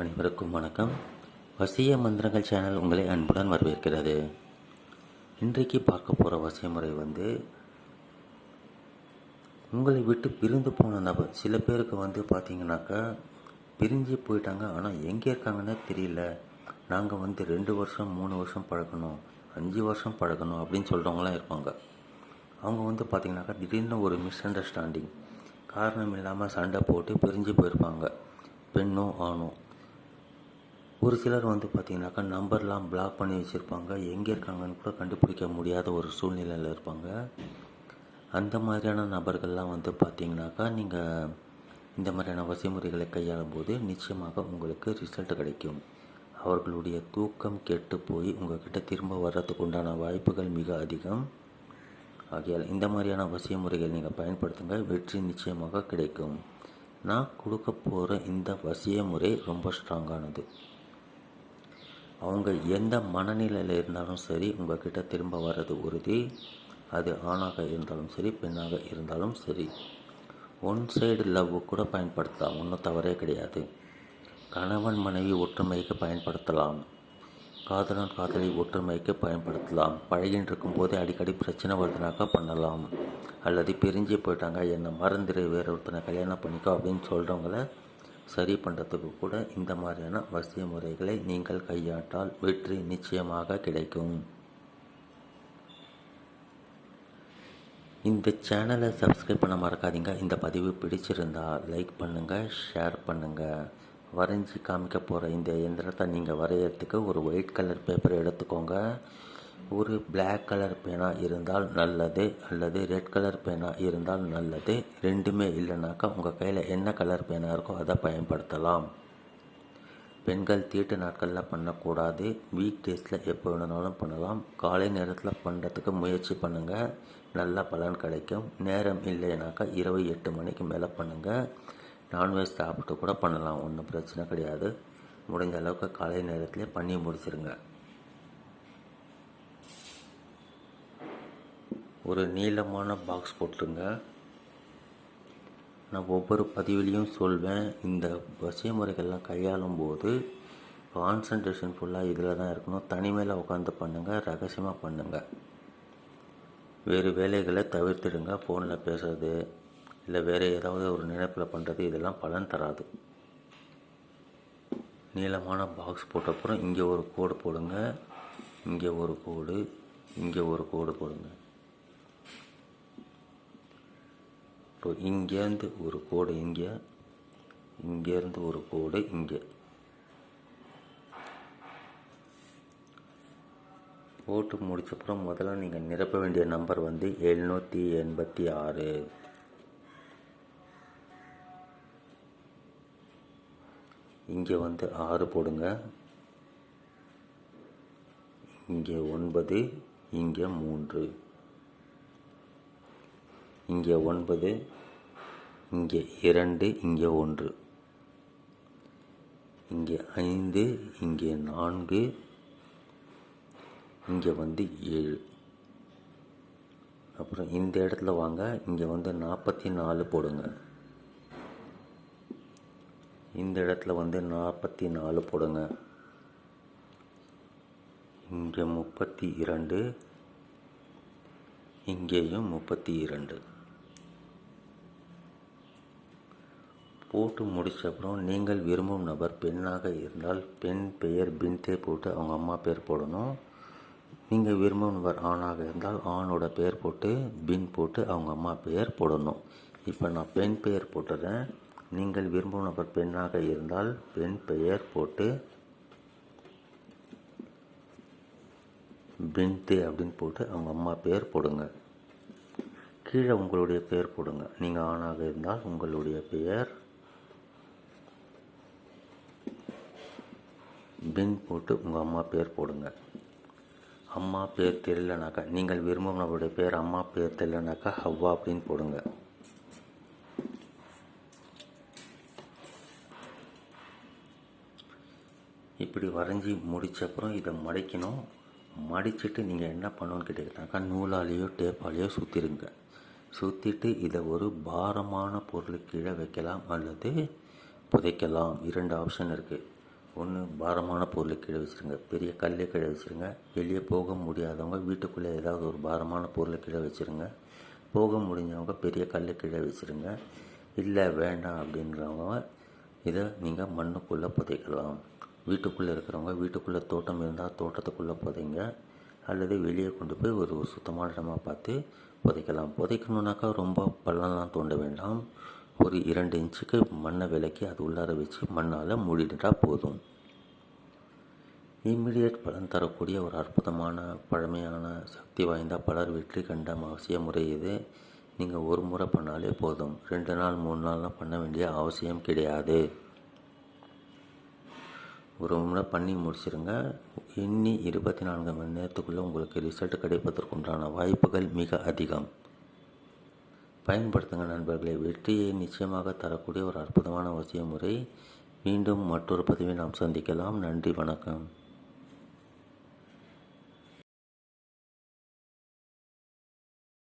அனைவருக்கும் வணக்கம். வசிய மந்திரங்கள் சேனல் உங்களை அன்புடன் வரவேற்கிறது. இன்றைக்கு பார்க்க போகிற வசிய முறை வந்து உங்களை விட்டு பிரிந்து போன நபர் சில பேருக்கு வந்து பார்த்தீங்கன்னாக்கா பிரிஞ்சு போயிட்டாங்க. ஆனால் எங்கே இருக்காங்கன்னே தெரியல. நாங்கள் வந்து ரெண்டு வருஷம் மூணு வருஷம் பழகணும் அஞ்சு வருஷம் பழகணும் அப்படின்னு சொல்கிறவங்களாம் இருப்பாங்க. அவங்க வந்து பார்த்திங்கனாக்கா திடீர்னு ஒரு மிஸ் அண்டர்ஸ்டாண்டிங் காரணம் இல்லாமல் சண்டை போட்டு பிரிஞ்சு போயிருப்பாங்க. பெண்ணும் ஆணும் ஒரு சிலர் வந்து பார்த்திங்கனாக்கா நம்பர்லாம் பிளாக் பண்ணி வச்சுருப்பாங்க. எங்கே இருக்காங்கன்னு கூட கண்டுபிடிக்க முடியாத ஒரு சூழ்நிலையில் இருப்பாங்க. அந்த மாதிரியான நபர்கள்லாம் வந்து பார்த்திங்கனாக்கா நீங்கள் இந்த மாதிரியான வசைமுறைகளை கையாளும் போது நிச்சயமாக உங்களுக்கு ரிசல்ட் கிடைக்கும். அவர்களுடைய தூக்கம் கெட்டு போய் உங்கள்கிட்ட திரும்ப வர்றதுக்கு உண்டான வாய்ப்புகள் மிக அதிகம். ஆகையால் இந்த மாதிரியான வசிய முறைகள் நீங்கள் பயன்படுத்துங்க. வெற்றி நிச்சயமாக கிடைக்கும். நான் கொடுக்க போகிற இந்த வசிய முறை ரொம்ப ஸ்ட்ராங்கானது அவங்க எந்த மனநிலையில் இருந்தாலும் சரி உங்கள்கிட்ட திரும்ப வர்றது உறுதி. அது ஆணாக இருந்தாலும் சரி பெண்ணாக இருந்தாலும் சரி. ஒன் சைடு லவ் கூட பயன்படுத்தலாம் ஒன்றும் தவறே கிடையாது. கணவன் மனைவி ஒற்றுமைக்கு பயன்படுத்தலாம். காதலன் காதலி ஒற்றுமைக்கு பயன்படுத்தலாம். பழகின்னு இருக்கும்போது அடிக்கடி பிரச்சனை வருதுனாக்கா பண்ணலாம். அல்லது பிரிஞ்சு போயிட்டாங்க என்னை மறந்துடு வேற ஒருத்தனை கல்யாணம் பண்ணிக்கோ அப்படின்னு சொல்கிறவங்கள சரி பண்ணுறதுக்கு கூட இந்த மாதிரியான வசிய முறைகளை நீங்கள் கையாட்டால் வெற்றி நிச்சயமாக கிடைக்கும். இந்த சேனலை சப்ஸ்கிரைப் பண்ண மறக்காதீங்க. இந்த பதிவு பிடிச்சிருந்தா லைக் பண்ணுங்கள் ஷேர் பண்ணுங்கள் வரைஞ்சி காமிக்க போகிற இந்த எந்திரத்தை நீங்கள் வரைகிறதுக்கு ஒரு ஒயிட் கலர் பேப்பர் எடுத்துக்கோங்க. ஒரு பிளாக் கலர் பேனா இருந்தால் நல்லது அல்லது ரெட் கலர் பேனா இருந்தால் நல்லது ரெண்டுமே இல்லைனாக்கா உங்கள் கையில் என்ன கலர் பேனா இருக்கோ அதை பயன்படுத்தலாம். பெண்கள் தீட்டு நாட்களில் பண்ணக்கூடாது. வீக் டேஸில் எப்போ வேணுனாலும் பண்ணலாம். காலை நேரத்தில் பண்ணுறதுக்கு முயற்சி பண்ணுங்கள் நல்ல பலன் கிடைக்கும். நேரம் இல்லைனாக்கா இரவு எட்டு மணிக்கு மேலே பண்ணுங்கள் நான்வெஜ் சாப்பிட்டு கூட பண்ணலாம். ஒன்றும் பிரச்சனை கிடையாது. முடிஞ்ச அளவுக்கு காலை நேரத்துலேயே பண்ணி முடிச்சிருங்க. ஒரு நீளமான பாக்ஸ் போட்டுருங்க. நான் ஒவ்வொரு பதிவிலையும் சொல்வேன். இந்த வசிய முறைகள்லாம் கையாளும் போது கான்சன்ட்ரேஷன் ஃபுல்லாக இதில் தான் இருக்கணும். தனிமையில் உட்காந்து பண்ணுங்கள் ரகசியமாக பண்ணுங்கள் வேறு வேலைகளை தவிர்த்துடுங்க. ஃபோனில் பேசுறது இல்லை வேறு ஏதாவது ஒரு நினைப்பில் பண்ணுறது இதெல்லாம் பலன் தராது. நீளமான பாக்ஸ் போட்டப்புறம் இங்கே ஒரு கோடு போடுங்க. இங்கே ஒரு கோடு இங்கே ஒரு கோடு போடுங்க. இப்போ இங்கேருந்து ஒரு கோடு இங்கே இங்கேருந்து ஒரு கோடு இங்கே. போட்டு முடிச்சப்புறம் முதல்ல நீங்கள் நிரப்ப வேண்டிய நம்பர் வந்து எழுநூற்றி எண்பத்தி ஆறு. இங்கே வந்து ஆறு போடுங்க. இங்கே ஒன்பது இங்கே மூன்று. இங்கே ஒன்பது இங்கே இரண்டு இங்கே ஒன்று. இங்கே ஐந்து இங்கே நான்கு இங்கே வந்து ஏழு. அப்புறம் இந்த இடத்துல வாங்க இங்கே வந்து நாற்பத்தி நாலு போடுங்க. இந்த இடத்துல வந்து நாற்பத்தி நாலு போடுங்க. இங்கே முப்பத்தி இரண்டு இங்கேயும் முப்பத்தி இரண்டு. போட்டு முடித்த அப்புறம் நீங்கள் விரும்பும் நபர் பெண்ணாக இருந்தால் பெண் பெயர் பின்தே போட்டு அவங்க அம்மா பேர் போடணும். நீங்கள் விரும்பும் நபர் ஆணாக இருந்தால் ஆணோட பெயர் போட்டு பின் போட்டு அவங்க அம்மா பெயர் போடணும். இப்போ நான் பெண் பெயர் போட்டுறேன். நீங்கள் விரும்பும் நபர் பெண்ணாக இருந்தால் பெண் பெயர் போட்டு பின்தே அப்படின்னு போட்டு அவங்க அம்மா பெயர் போடுங்க. கீழே உங்களுடைய பெயர் போடுங்க. நீங்கள் ஆணாக இருந்தால் உங்களுடைய பெயர் பின் போட்டு உங்கள் அம்மா பேர் போடுங்க. அம்மா பேர் தெரியலனாக்கா நீங்கள் விரும்பும் பேர் அம்மா பேர் தெரியலனாக்கா ஹவ்வா அப்படின்னு போடுங்க. இப்படி வரைஞ்சி முடித்தப்புறம் இதை மடிக்கணும். மடிச்சிட்டு நீங்கள் என்ன பண்ணணும்னு கேட்டிங்கனாக்கா நூலாலேயோ டேப்பாலேயோ சுற்றிடுங்க சுற்றிட்டு இதை ஒரு பாரமான பொருள் கீழே வைக்கலாம் அல்லது புதைக்கலாம். இரண்டு ஆப்ஷன் இருக்குது ஒன்று பாரமான பொருளை கீழே வச்சுருங்க. பெரிய கல்லை கீழே வச்சுருங்க. வெளியே போக முடியாதவங்க வீட்டுக்குள்ளே ஏதாவது ஒரு பாரமான பொருளை கீழே வச்சுருங்க. போக முடிஞ்சவங்க பெரிய கல்லை கீழே வச்சுருங்க. இல்லை வேண்டாம் அப்படின்றவங்க இதை நீங்கள் மண்ணுக்குள்ளே புதைக்கலாம். வீட்டுக்குள்ளே இருக்கிறவங்க வீட்டுக்குள்ளே தோட்டம் இருந்தால் தோட்டத்துக்குள்ளே புதைங்க. அல்லது வெளியே கொண்டு போய் ஒரு சுத்தமான இடமாக பார்த்து புதைக்கலாம். புதைக்கணுன்னாக்கா ரொம்ப பள்ளம்லாம் தோண்ட வேண்டாம். ஒரு இரண்டு இன்ச்சுக்கு மண்ணை விலக்கி அது உள்ளார வச்சு மண்ணால் மூடிட்டா போதும். இம்மிடியட் பலன் தரக்கூடிய ஒரு அற்புதமான பழமையான சக்தி வாய்ந்த பலர் வெற்றி கண்ட அவசிய முறை இது. நீங்கள் ஒரு முறை பண்ணாலே போதும். ரெண்டு நாள் மூணு நாள்லாம் பண்ண வேண்டிய அவசியம் கிடையாது. ஒரு முறை பண்ணி முடிச்சிருங்க. எண்ணி இருபத்தி நான்கு மணி நேரத்துக்குள்ளே உங்களுக்கு ரிசல்ட் கிடைப்பதற்குண்டான வாய்ப்புகள் மிக அதிகம். பயன்படுத்துங்கள் நண்பர்களே. வெற்றியை நிச்சயமாக தரக்கூடிய ஒரு அற்புதமான அவசிய முறை மீண்டும் மற்றொரு பதிவை நாம் சந்திக்கலாம். நன்றி வணக்கம்.